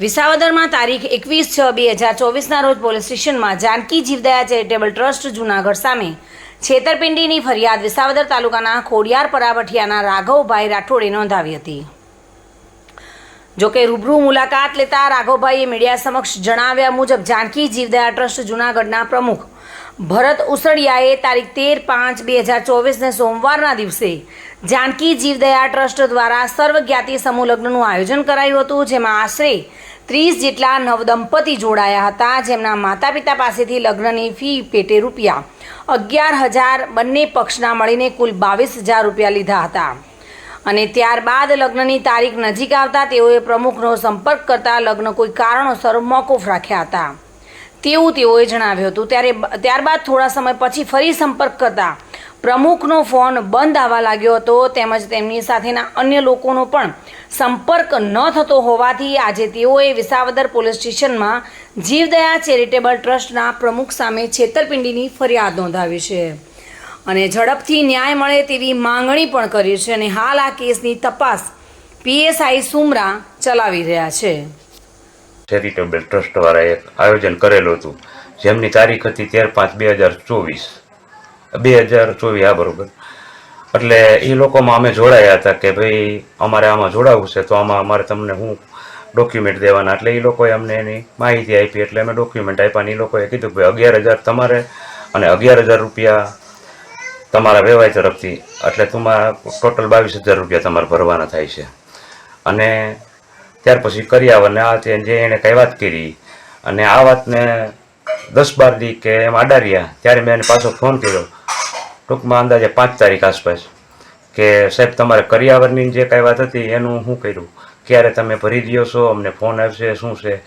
વિસાવદરમાં તારીખ એકવીસ છ બે હજાર ચોવીસના રોજ પોલીસ સ્ટેશનમાં જાનકી જીવદયા ચેરિટેબલ ટ્રસ્ટ જૂનાગઢ સામે છેતરપિંડીની ફરિયાદ વિસાવદર તાલુકાના ખોડિયાર પરાવઠિયાના રાઘવભાઈ રાઠોડે નોંધાવી હતી. જોકે રૂબરૂ મુલાકાત લેતા રાઘવભાઈએ મીડિયા સમક્ષ જણાવ્યા મુજબ જાનકી જીવદયા ટ્રસ્ટ જૂનાગઢના પ્રમુખ. ભરત ઉસળિયાએ તારીખ તેર પાંચ બે હજાર ચોવીસને સોમવારના દિવસે જાનકી જીવદયા ટ્રસ્ટ દ્વારા સર્વજ્ઞાતિ સમૂહ લગ્નનું આયોજન કરાયું હતું, જેમાં આશરે ત્રીસ જેટલા નવદંપતી જોડાયા હતા, જેમના માતા પિતા પાસેથી લગ્નની ફી પેટે રૂપિયા અગિયાર હજાર બંને પક્ષના મળીને કુલ બાવીસ હજાર રૂપિયા લીધા હતા. અને ત્યારબાદ લગ્નની તારીખ નજીક આવતા તેઓએ પ્રમુખનો સંપર્ક કરતા લગ્ન કોઈ કારણોસર મોકૂફ રાખ્યા હતા. તેવું તેઓએ જણાવ્યું હતું. ત્યારે ત્યારબાદ થોડા સમય પછી ફરી સંપર્ક કરતા પ્રમુખનો ફોન બંધ આવવા લાગ્યો હતો. તેમજ તેમની સાથેના અન્ય લોકોનો પણ સંપર્ક ન થતો હોવાથી આજે તેઓએ વિસાવદર પોલીસ સ્ટેશનમાં જીવદયા ચેરિટેબલ ટ્રસ્ટના પ્રમુખ સામે છેતરપિંડીની ફરિયાદ નોંધાવી છે. અને ઝડપથી ન્યાય મળે તેવી માંગણી પણ કરી છે અને હાલ આ કેસની તપાસ પીએસઆઈ સુમરા ચલાવી રહ્યા છે. ચેરિટેબલ ટ્રસ્ટવાળાએ એક આયોજન કરેલું હતું, જેમની તારીખ હતી તેર પાંચ બે હજાર ચોવીસ. બે હજાર ચોવીસ આ બરોબર. એટલે એ લોકોમાં અમે જોડાયા હતા કે ભાઈ અમારે આમાં જોડાવવું છે, તો આમાં અમારે તમને હું ડોક્યુમેન્ટ દેવાના. એટલે એ લોકોએ અમને એની માહિતી આપી, એટલે અમે ડોક્યુમેન્ટ આપ્યા એ લોકોએ કીધું કે અગિયાર હજાર તમારે અને અગિયાર હજાર રૂપિયા તમારા વેવાય તરફથી, એટલે તમારા ટોટલ બાવીસ હજાર રૂપિયા તમારે ભરવાના થાય છે. અને ત્યાર પછી કરી અને આ જે એણે કઈ વાત કરી, અને આ વાતને દસ બાર દી કે એમ અડાડ્યા ત્યારે મેં એને પાછો ફોન કર્યો. ટૂંકમાં અંદાજે પાંચ તારીખ આસપાસ કે સાહેબ, તમારે કરિયાવરની જે કાંઈ વાત હતી એનું શું કર્યું? ક્યારે તમે ભરી દો છો? અમને ફોન આવશે, શું છે?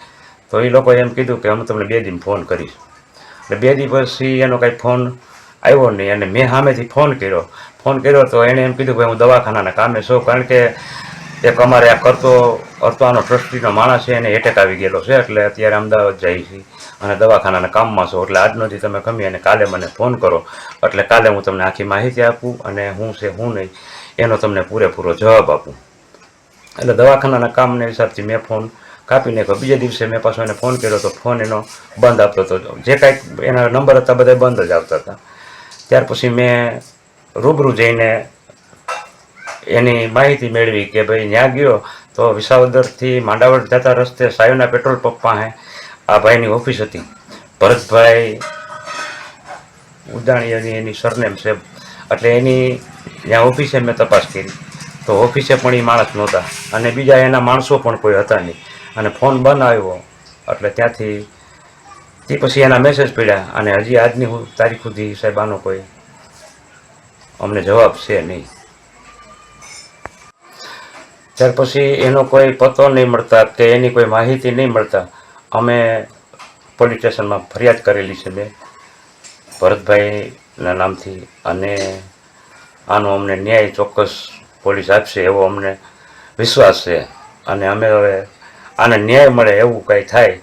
તો એ લોકોએ એમ કીધું કે હું તમને બે દિન ફોન કરીશ. એટલે બે દિવસ પછી એનો કાંઈ ફોન આવ્યો નહીં અને મેં સામેથી ફોન કર્યો. ફોન કર્યો તો એણે એમ કીધું કે હું દવાખાનાના કામે છું, કારણ કે એક અમારે આ કરતો અર્તવાનો ટ્રસ્ટીનો માણસ છે, એને એટેક આવી ગયેલો છે, એટલે અત્યારે અમદાવાદ જાય છે અને દવાખાનાના કામમાં છો. એટલે આજનોથી તમે ગમી અને કાલે મને ફોન કરો. એટલે કાલે હું તમને આખી માહિતી આપું અને હું છે, હું નહીં, એનો તમને પૂરેપૂરો જવાબ આપું. એટલે દવાખાનાના કામને હિસાબથી મેં ફોન કાપીને નાખ્યો. બીજા દિવસે મેં પાછો એને ફોન કર્યો તો ફોન એનો બંધ આપતો હતો. જે કાંઈક એના નંબર હતા બધા બંધ જ આવતા હતા. ત્યાર પછી મેં રૂબરૂ જઈને એની માહિતી મેળવી કે ભાઈ ત્યાં ગયો તો વિસાવદરથી માંડાવડ જતા રસ્તે સાયુના પેટ્રોલ પંપ પાસે આ ભાઈની ઓફિસ હતી. ભરતભાઈ ઉદાણીયાની એની સરનેમ છે. એટલે એની ત્યાં ઓફિસે મેં તપાસ કરી. તો ઓફિસે પણ એ માણસ નહોતા. અને બીજા એના માણસો પણ કોઈ હતા નહીં. અને ફોન બંધ આવ્યો એટલે ત્યાંથી તે પછી એના મેસેજ પડ્યા, અને હજી આજની તારીખ સુધી સાહેબ આનો કોઈ અમને જવાબ છે નહીં. ત્યાર પછી એનો કોઈ પતો નહીં મળતા કે એની કોઈ માહિતી નહીં મળતા. અમે પોલીસ સ્ટેશનમાં ફરિયાદ કરેલી છે મેં ભરતભાઈના નામથી અને આનો અમને ન્યાય ચોક્કસ પોલીસ આપશે એવો અમને વિશ્વાસ છે. અને અમે હવે આને ન્યાય મળે એવું કંઈ થાય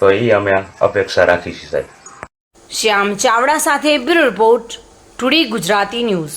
તો એ અમે અપેક્ષા રાખીશું સાહેબ. શ્યામ ચાવડા સાથે bureau report today Gujarati news.